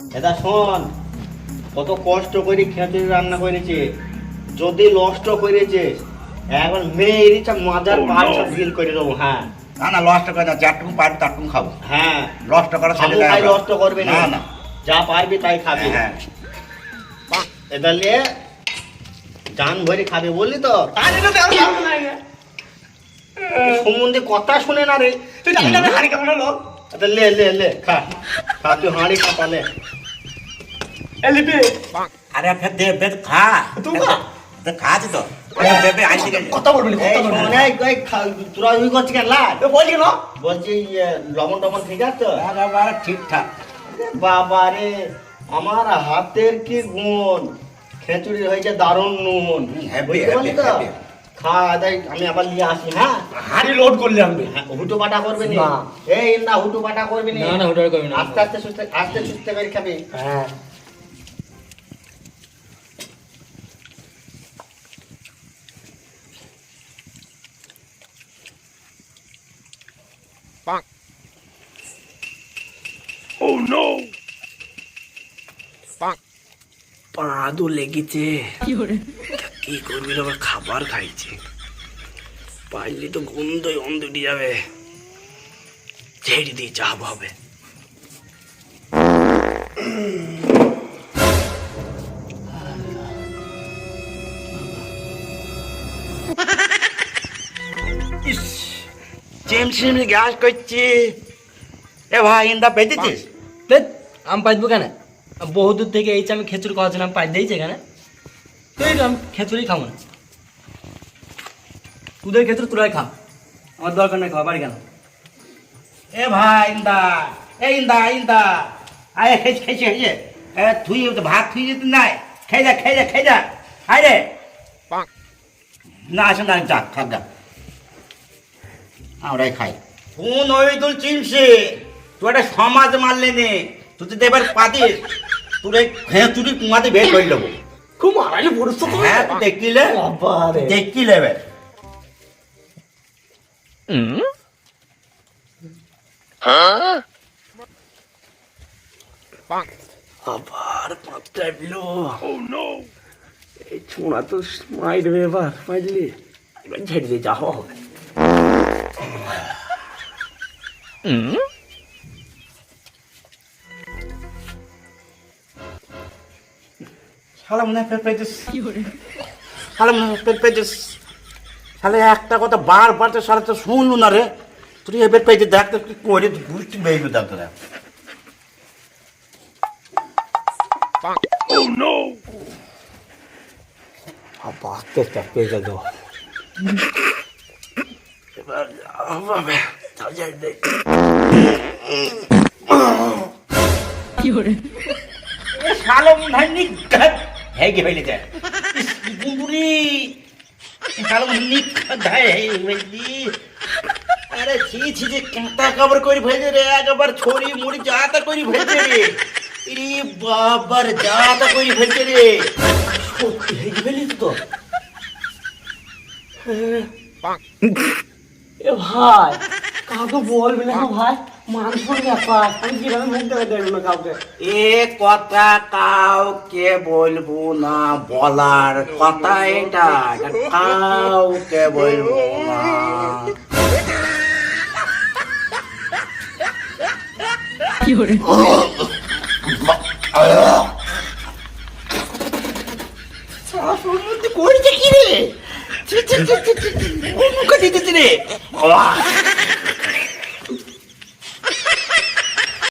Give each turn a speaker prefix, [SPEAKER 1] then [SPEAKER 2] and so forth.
[SPEAKER 1] এটা শোন কত কষ্ট করে খেতুরি রান্না করেছে যদি নষ্ট করেছিস এখন মেয়ের ইচ্ছা মাজার বাচ্চা ফিল করে দেবো হ্যাঁ।
[SPEAKER 2] না না লসটা করে না যারটুকু পারবি তারটুকু খাব।
[SPEAKER 1] হ্যাঁ।
[SPEAKER 2] লসটা করা ছেলে
[SPEAKER 1] নষ্ট করবি না।
[SPEAKER 2] না না।
[SPEAKER 1] যা পারবি তাই খাবি।
[SPEAKER 2] হ্যাঁ।
[SPEAKER 1] এটা নিয়ে জান ভরে খাবে বললি তো? সম্বন্ধে কথা শুনে না রে।
[SPEAKER 2] তুই জানি কেমন হলো
[SPEAKER 1] লে লে লে খা। খা তুই হাঁড়ি খাপা লে।
[SPEAKER 2] আরে ফের দে ফের খা।
[SPEAKER 1] তুই খা।
[SPEAKER 2] খাচ্ছি তো। বেবে আইসি গেছে।
[SPEAKER 3] কথা বলবি না, কথা বলবি না।
[SPEAKER 1] তোরা ওই করছিস কেন?
[SPEAKER 3] বলছি
[SPEAKER 1] বলছি ইয়ে, লবণ ঠিক আছে? তো
[SPEAKER 2] ঠিকঠাক।
[SPEAKER 1] বাবা রে আমার হাতের কি গুণ? খেচুড়ি হয়েছে দারুণ নুন।
[SPEAKER 2] happy,
[SPEAKER 1] বুঝতে পারলি
[SPEAKER 2] happy,
[SPEAKER 1] তো?
[SPEAKER 2] happy.
[SPEAKER 1] খা দেয় আমি আবার নিয়ে আসি হ্যাঁ?
[SPEAKER 3] হাড়ি লোড করলে আমি।
[SPEAKER 1] হ্যাঁ, পাটা করবি নি। এই না হুটো পাটা করবি নি?
[SPEAKER 3] না, না, হুটো করবি না।
[SPEAKER 1] আস্তে আস্তে সুস্থে আস্তে সুস্থে করে খাবি।
[SPEAKER 3] হ্যাঁ।
[SPEAKER 2] পাদু লেগেছে। কি করবি আবার খাবার খাইছে। পাইলে তো গন্ধই অন্ধ উঠে যাবে। ছেড়ে দিয়ে চাপ হবে। ইস গ্যাস করছি। এ ভাই ইন্দা পেতেছিস?
[SPEAKER 3] আমি পাইবো কেন? বহু দূর থেকে এই আমি খেচুড়ি খাওয়াচ্ছিলাম পাই দিয়েছে তুই তো আমি খেচুড়ি খাব না। তোদের খেচুড়ি তোরাই খা। আমার দরকার নেই খাওয়া বাড়ি কেন
[SPEAKER 2] এ ভাই ইন্দা। এ ইন্দা ইন্দা। আয় খেয়েছে খেয়েছে খেয়েছে। এ তুই ভাত যেতে নাই। খেয়ে যা খেয়ে যা খেয়ে যা। আয় রে। না আসেন না যা খাক যা। আমরাই খাই। কোন ওই তুল চিমসে তুই একটা সমাজ মারলে নে। তুই তো এবার পাতিস তোর হ্যাঁ তুই কুমাতে বের করে দেবো।
[SPEAKER 3] খুব মারাইলে পরিস্থিত
[SPEAKER 2] হ্যাঁ তুই দেখিলে। দেখিলে এবার। আবার পাঁচটা এলো এই ছোঁড়া তো এবার ঝেড়ে দিয়ে হবে। শালা মনে হয় ফের পেয়েছিস শালা মনে হয় ফের পেয়েছিস শালা একটা কথা বারবার তো শালা তো শুনলু না রে। তুই এবার পেয়েছিস দেখ তো কি করে বুঝতে বেরবে দেখ তোরা। হয়ে গে ফেলে নিঘাত হয়ে ফেললি আরে ছি ছি যে কাঁটা কাবার করে ফেলছে রে একবার ছড়ি মুড়ি যা তা করে ফেলছে রে। ইরে বাবার যা তা করে ফেলছে রে। হয়ে ফেলি তো
[SPEAKER 3] এ ভাই কাউকে বলবি না ভাই।
[SPEAKER 2] এ কথা কাউকে বলব না বলার কথা এটা কাউকে বলব না কি রে দিতেছি রে!